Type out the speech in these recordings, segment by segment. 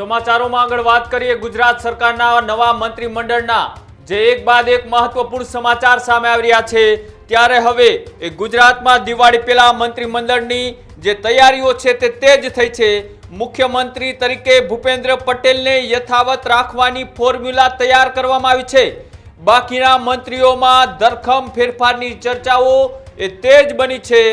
સમાચારોમાં આગળ વાત કરીએ ગુજરાત સરકારના નવા મંત્રીમંડળના. જે એક બાદ એક મહત્વપૂર્ણ સમાચાર સામે આવી રહ્યા છે. ત્યારે હવે એ ગુજરાતમાં દિવાળી પહેલા મંત્રીમંડળની જે તૈયારીઓ છે તે તેજ થઈ છે. મુખ્યમંત્રી તરીકે ભૂપેન્દ્ર પટેલને યથાવત રાખવાની ફોર્મ્યુલા તૈયાર કરવામાં આવી છે. બાકીના મંત્રીઓમાં ધરખમ ફેરફારની ચર્ચાઓ એ તેજ બની છે.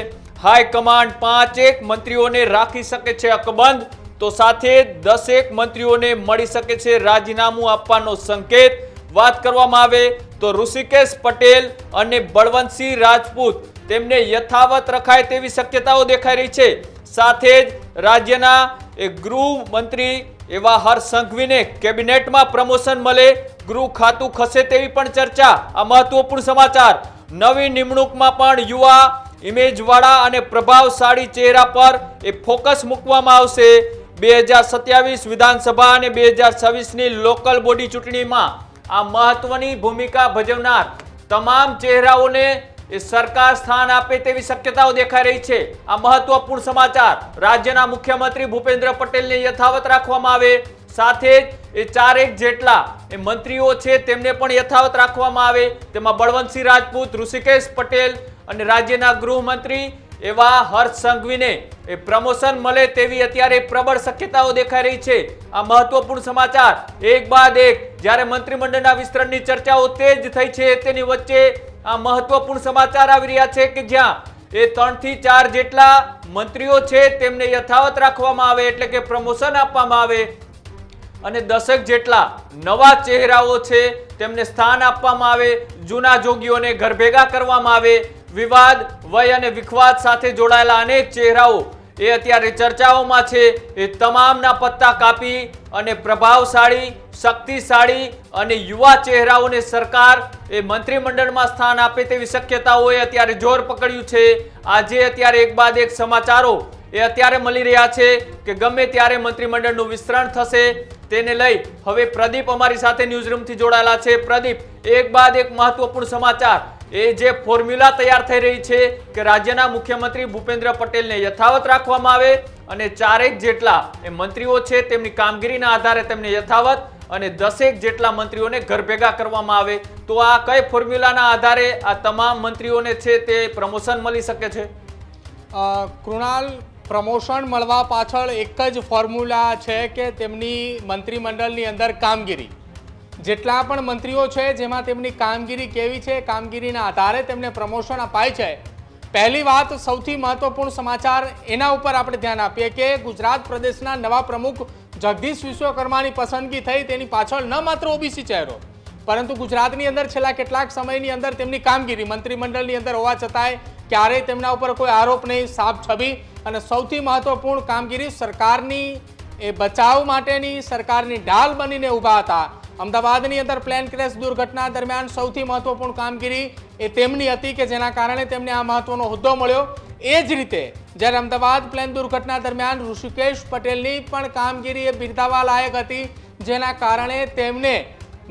હાઈકમાન્ડ પાંચ એક મંત્રીઓને રાખી શકે છે અકબંધ. તો સાથે દસેક મંત્રીઓને મળી શકે છે રાજીનામું આપવાનો સંકેત. વાત કરવામાં આવે તો ઋષિકેશ પટેલ અને બળવંતસિંહ રાજપૂત, તેમને યથાવત રખાય તેવી શક્યતાઓ દેખાઈ રહી છે. સાથે જ રાજ્યના એ ગૃહ મંત્રી એવા હર્ષ સંઘવીને કેબિનેટમાં પ્રમોશન મળે, ગૃહ ખાતું ખસે તેવી પણ ચર્ચા. આ મહત્વપૂર્ણ સમાચાર. નવી નિમણૂકમાં પણ યુવા, ઇમેજવાળા અને પ્રભાવશાળી ચહેરા પર એ ફોકસ મૂકવામાં આવશે. બે હજાર સત્યાવીસ વિધાનસભા અને બે હજાર છવ્વીસની લોકલ બોડી ચૂંટણીમાં આ મહત્વની ભૂમિકા ભજવનાર તમામ ચહેરાઓને એ સરકાર સ્થાન આપે તેવી શક્યતાઓ દેખાઈ રહી છે. આ મહત્વપૂર્ણ સમાચાર રાજ્યના મુખ્યમંત્રી ભૂપેન્દ્ર પટેલને યથાવત રાખવામાં આવે. સાથે જ એ ચારેક જેટલા એ મંત્રીઓ છે તેમને પણ યથાવત રાખવામાં આવે. તેમાં બળવંતસિંહ રાજપૂત, ઋષિકેશ પટેલ અને રાજ્યના ગૃહમંત્રી એવા હર્ષ સંઘવીને એ પ્રમોશન મળે તેવી અત્યારે પ્રબળ શક્યતાઓ દેખાઈ રહી છે. આ મહત્વપૂર્ણ સમાચાર એક બાદ એક, જ્યારે મંત્રીમંડળના વિસ્તરણની ચર્ચાઓ તેજ થઈ છે, તેની વચ્ચે આ મહત્વપૂર્ણ સમાચાર આવી રહ્યા છે કે જ્યાં એ ત્રણથી ચાર જેટલા મંત્રીઓ છે, તેમને યથાવત રાખવામાં આવે એટલે કે પ્રમોશન આપવામાં આવે. અને દશક જેટલા નવા ચહેરાઓ છે, તેમને સ્થાન આપવામાં આવે, જૂના જોગીઓને ઘર ભેગા કરવામાં આવે. વિવાદ, વય અને વિખવાદ સાથે જોડાયેલા અનેક ચહેરાઓ એ અત્યારે ચર્ચાઓમાં છે. એ તમામના પત્તા કાપી અને પ્રભાવશાળી, શક્તિશાળી અને યુવા ચહેરાઓને સરકાર એ મંત્રીમંડળમાં સ્થાન આપે તેવી શક્યતાઓએ અત્યારે જોર પકડ્યું છે. આજે અત્યારે એક બાદ એક સમાચારો એ અત્યારે મળી રહ્યા છે કે ગમે ત્યારે મંત્રીમંડળનું વિસ્તરણ થશે તેને લઈ હવે પ્રદીપ અમારી સાથે ન્યૂઝરૂમથી જોડાયેલા છે. પ્રદીપ, એક બાદ એક મહત્વપૂર્ણ સમાચાર. એ જે ફોર્મ્યુલા તૈયાર થઈ રહી છે કે રાજ્યના મુખ્યમંત્રી ભૂપેન્દ્ર પટેલને યથાવત રાખવામાં આવે અને ચારેક જેટલા એ મંત્રીઓ છે તેમની કામગીરીના આધારે તેમને યથાવત અને દસેક જેટલા મંત્રીઓને ઘર ભેગા કરવામાં આવે. તો આ કઈ ફોર્મ્યુલાના આધારે આ તમામ મંત્રીઓને છે તે પ્રમોશન મળી શકે છે? કૃણાલ, પ્રમોશન મળવા પાછળ એક જ ફોર્મ્યુલા છે કે તેમની મંત્રીમંડળની અંદર કામગીરી. જેટલા પણ મંત્રીઓ છે, જેમાં તેમની કામગીરી કેવી છે, કામગીરીના આધારે તેમને પ્રમોશન અપાય છે. પહેલી વાત, સૌથી મહત્વપૂર્ણ સમાચાર એના ઉપર આપણે ધ્યાન આપીએ કે ગુજરાત પ્રદેશના નવા પ્રમુખ જગદીશ વિશ્વકર્માની પસંદગી થઈ, તેની પાછળ ન માત્ર ઓબીસી ચહેરો, પરંતુ ગુજરાતની અંદર છેલ્લા કેટલાક સમયની અંદર તેમની કામગીરી, મંત્રીમંડળની અંદર હોવા છતાંય ક્યારેય તેમના ઉપર કોઈ આરોપ નહીં સાફ છબી અને સૌથી મહત્વપૂર્ણ કામગીરી સરકારની એ બચાવ માટેની, સરકારની ઢાલ બનીને ઊભા હતા. અમદાવાદની અંદર પ્લેન ક્રેશ દુર્ઘટના દરમિયાન સૌથી મહત્વપૂર્ણ કામગીરી એ તેમની હતી કે જેના કારણે તેમને આ મહત્વનો હોદ્દો મળ્યો. એ જ રીતે, જ્યારે અમદાવાદ પ્લેન દુર્ઘટના દરમિયાન ઋષિકેશ પટેલની પણ કામગીરી એ બિરદાવા લાયક હતી, જેના કારણે તેમને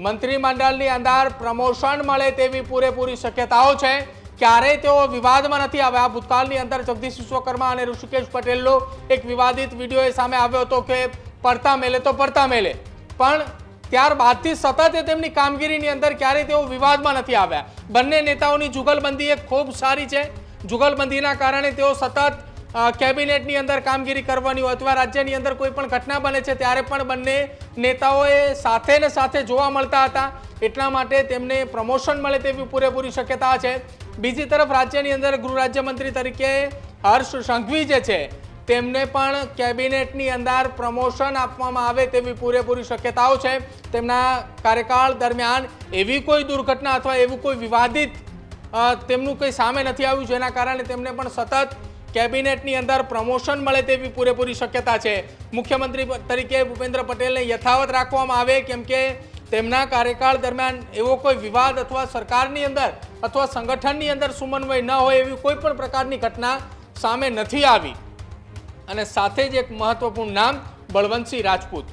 મંત્રીમંડળની અંદર પ્રમોશન મળે તેવી પૂરેપૂરી શક્યતાઓ છે. ક્યારેય તેઓ વિવાદમાં નથી આવ્યા. ભૂતકાળની અંદર જગદીશ વિશ્વકર્મા અને ઋષિકેશ પટેલનો એક વિવાદિત વીડિયો એ સામે આવ્યો હતો કે પડતા મેલે તો પડતા મેલે પણ ત્યારબાદથી સતત તેમની કામગીરીની અંદર ક્યારેય તેઓ વિવાદમાં નથી આવ્યા. બંને નેતાઓની જુગલબંધી એ ખૂબ સારી છે. જુગલબંધીના કારણે તેઓ સતત કેબિનેટની અંદર કામગીરી કરવાની હોય અથવા રાજ્યની અંદર કોઈ પણ ઘટના બને છે ત્યારે પણ બંને નેતાઓએ સાથે ને સાથે જોવા મળતા હતા. એટલા માટે તેમને પ્રમોશન મળે તેવી પૂરેપૂરી શક્યતા છે. બીજી તરફ રાજ્યની અંદર ગૃહ રાજ્યમંત્રી તરીકે હર્ષ સંઘવી જે છે તેમને પણ કેબિનેટની અંદર પ્રમોશન આપવામાં આવે તેવી પૂરેપૂરી શક્યતાઓ છે. તેમના કાર્યકાળ દરમિયાન એવી કોઈ દુર્ઘટના અથવા એવું કોઈ વિવાદિત તેમનું કંઈ સામે નથી આવ્યું જેના કારણે તેમને પણ સતત કેબિનેટની અંદર પ્રમોશન મળે તેવી પૂરેપૂરી શક્યતા છે. મુખ્યમંત્રી તરીકે ભૂપેન્દ્ર પટેલને યથાવત રાખવામાં આવે કેમ કે તેમના કાર્યકાળ દરમિયાન એવો કોઈ વિવાદ અથવા સરકારની અંદર અથવા સંગઠનની અંદર સુમન્વય ન હોય એવી કોઈ પણ પ્રકારની ઘટના સામે નથી આવી. અને સાથે જ એક મહત્વપૂર્ણ નામ બળવંતસિંહ રાજપૂત.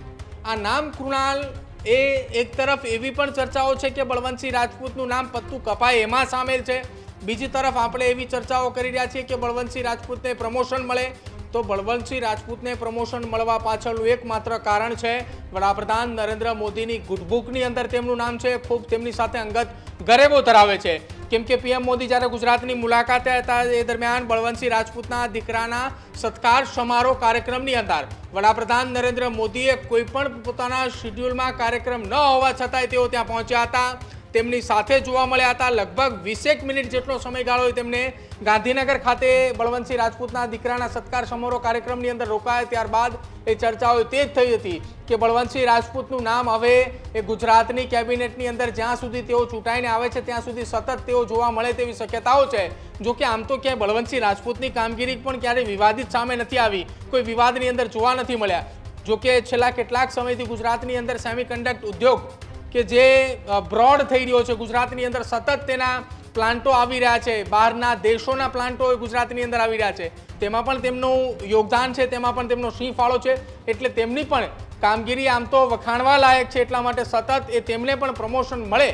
આ નામ કૃણાલ એ એક તરફ એવી પણ ચર્ચાઓ છે કે બળવંતસિંહ રાજપૂતનું નામ પત્તું કપાય એમાં સામેલ છે. બીજી તરફ આપણે એવી ચર્ચાઓ કરી રહ્યા છીએ કે બળવંતસિંહ રાજપૂતને પ્રમોશન મળે. તો બળવંતસિંહ રાજપૂતને પ્રમોશન મળવા પાછળનું એકમાત્ર કારણ છે વડાપ્રધાન નરેન્દ્ર મોદીની ગુટબુકની અંદર તેમનું નામ છે. ખૂબ તેમની સાથે અંગત ગરેબો ધરાવે છે. કેમ કે પીએમ મોદી જ્યારે ગુજરાતની મુલાકાતે હતા એ દરમિયાન બળવંતસિંહ રાજપૂતના દીકરાના સત્કાર સમારોહ કાર્યક્રમની અંદર વડાપ્રધાન નરેન્દ્ર મોદીએ કોઈ પણ પોતાના શિડ્યુલમાં કાર્યક્રમ ન હોવા છતાંય તેઓ ત્યાં પહોંચ્યા હતા. તેમની સાથે જોવા મળ્યા હતા. લગભગ વીસેક મિનિટ જેટલો સમયગાળો તેમને ગાંધીનગર ખાતે બળવંતસિંહ રાજપૂતના દીકરાના સત્કાર સમારોહ કાર્યક્રમની અંદર રોકાયા. ત્યારબાદ એ ચર્ચાઓ તે જ થઈ હતી કે બળવંતસિંહ રાજપૂતનું નામ હવે એ ગુજરાતની કેબિનેટની અંદર જ્યાં સુધી તેઓ ચૂંટાઈને આવે છે, ત્યાં સુધી સતત તેઓ જોવા મળે તેવી શક્યતાઓ છે. જો કે આમ તો ક્યાંય બળવંતસિંહ રાજપૂતની કામગીરી પણ ક્યારેય વિવાદિત સામે નથી આવી. કોઈ વિવાદની અંદર જોવા નથી મળ્યા. જો કે છેલ્લા કેટલાક સમયથી ગુજરાતની અંદર સેમિકન્ડક્ટ ઉદ્યોગ કે જે બ્રોડ થઈ રહ્યો છે ગુજરાતની અંદર સતત તેના પ્લાન્ટો આવી રહ્યા છે. બહારના દેશોના પ્લાન્ટો ગુજરાતની અંદર આવી રહ્યા છે. તેમાં પણ તેમનું યોગદાન છે, તેમાં પણ તેમનો સિંહ ફાળો છે. એટલે તેમની પણ કામગીરી આમ તો વખાણવા લાયક છે, એટલા માટે સતત એ તેમને પણ પ્રમોશન મળે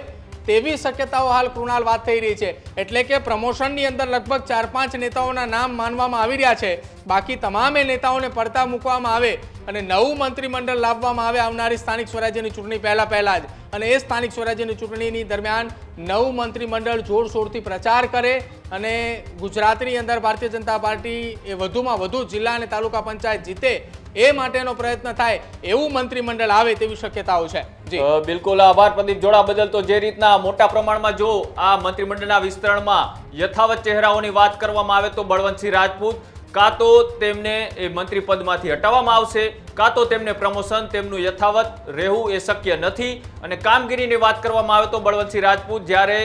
તેવી શક્યતાઓ હાલ કૃણાલ વાત થઈ રહી છે. એટલે કે પ્રમોશનની અંદર લગભગ ચાર પાંચ નેતાઓના નામ માનવામાં આવી રહ્યા છે. બાકી તમામે નેતાઓને પડતા મૂકવામાં આવે અને નવું મંત્રીમંડળ લાવવામાં આવે આવનારી સ્થાનિક સ્વરાજ્યની ચૂંટણી પહેલા પહેલાં જ. અને એ સ્થાનિક સ્વરાજ્યની ચૂંટણીની દરમિયાન નવું મંત્રીમંડળ જોરશોરથી પ્રચાર કરે અને ગુજરાતની અંદર ભારતીય જનતા પાર્ટી એ વધુમાં વધુ જિલ્લા અને તાલુકા પંચાયત જીતે એ માટેનો પ્રયત્ન થાય એવું મંત્રીમંડળ આવે તેવી શક્યતાઓ છે. બિલકુલ આભાર પ્રદીપ જોડા બદલ તો જે રીતના મોટા પ્રમાણમાં જો આ મંત્રીમંડળના વિસ્તરણમાં યથાવત ચહેરાઓની વાત કરવામાં આવે તો બળવંતસિંહ રાજપૂત કાં તો તેમને એ મંત્રી પદમાંથી હટાવવામાં આવશે, કાં તો તેમને પ્રમોશન તેમનું યથાવત રહેવું એ શક્ય નથી. અને કામગીરીની વાત કરવામાં આવે તો બળવંતસિંહ રાજપૂત જ્યારે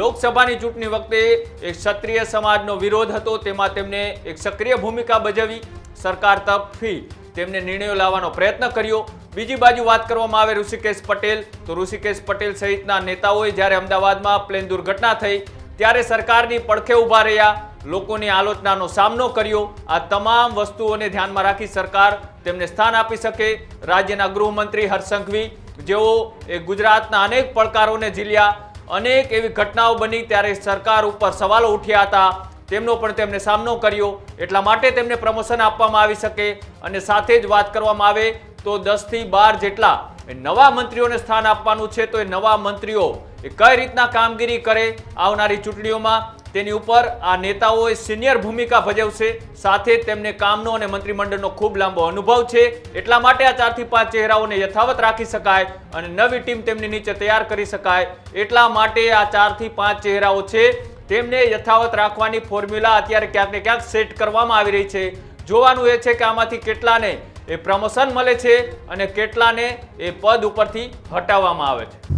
લોકસભાની ચૂંટણી વખતે એક ક્ષત્રિય સમાજનો વિરોધ હતો, તેમાં તેમને એક સક્રિય ભૂમિકા ભજવી સરકાર તરફથી તેમને નિર્ણયો લાવવાનો પ્રયત્ન કર્યો. બીજી બાજુ વાત કરવામાં આવે ઋષિકેશ પટેલ, તો ઋષિકેશ પટેલ સહિતના નેતાઓએ જ્યારે અમદાવાદમાં પ્લેન દુર્ઘટના થઈ, ત્યારે સરકારની પડખે ઊભા રહ્યા. લોકોની આલોચનાનો સામનો કર્યો. આ તમામ વસ્તુઓને ધ્યાનમાં રાખી સરકાર તેમને સ્થાન આપી શકે. રાજ્યના ગૃહમંત્રી હર્ષસંઘવી જેઓ એ ગુજરાતના અનેક પડકારોને ઝીલ્યા, અનેક એવી ઘટનાઓ બની ત્યારે સરકાર ઉપર સવાલો ઉઠ્યા હતા. તેમનો પણ તેમને સામનો કર્યો. એટલા માટે તેમને પ્રમોશન આપવામાં આવી શકે અને સાથે જ વાત કરવામાં આવે તો દસથી બાર જેટલા નવા મંત્રીઓને સ્થાન આપવાનું છે તો એ નવા મંત્રીઓ એ કઈ રીતના કામગીરી કરે આવનારી ચૂંટણીઓમાં તેની ઉપર આ નેતાઓએ સિનિયર ભૂમિકા ભજવશે. સાથે તેમને કામનો અને મંત્રીમંડળનો ખૂબ લાંબો અનુભવ છે. એટલા માટે આ ચારથી પાંચ ચહેરાઓને યથાવત રાખી શકાય અને નવી ટીમ તેમની નીચે તૈયાર કરી શકાય. એટલા માટે આ ચારથી પાંચ ચહેરાઓ છે. તેમને યથાવત રાખવાની ફોર્મ્યુલા અત્યારે ક્યાંક ક્યાંક સેટ કરવામાં આવી રહી છે. જોવાનું એ છે કે આમાંથી કેટલાને એ પ્રમોશન મળે છે અને કેટલાને એ પદ ઉપરથી હટાવવામાં આવે છે.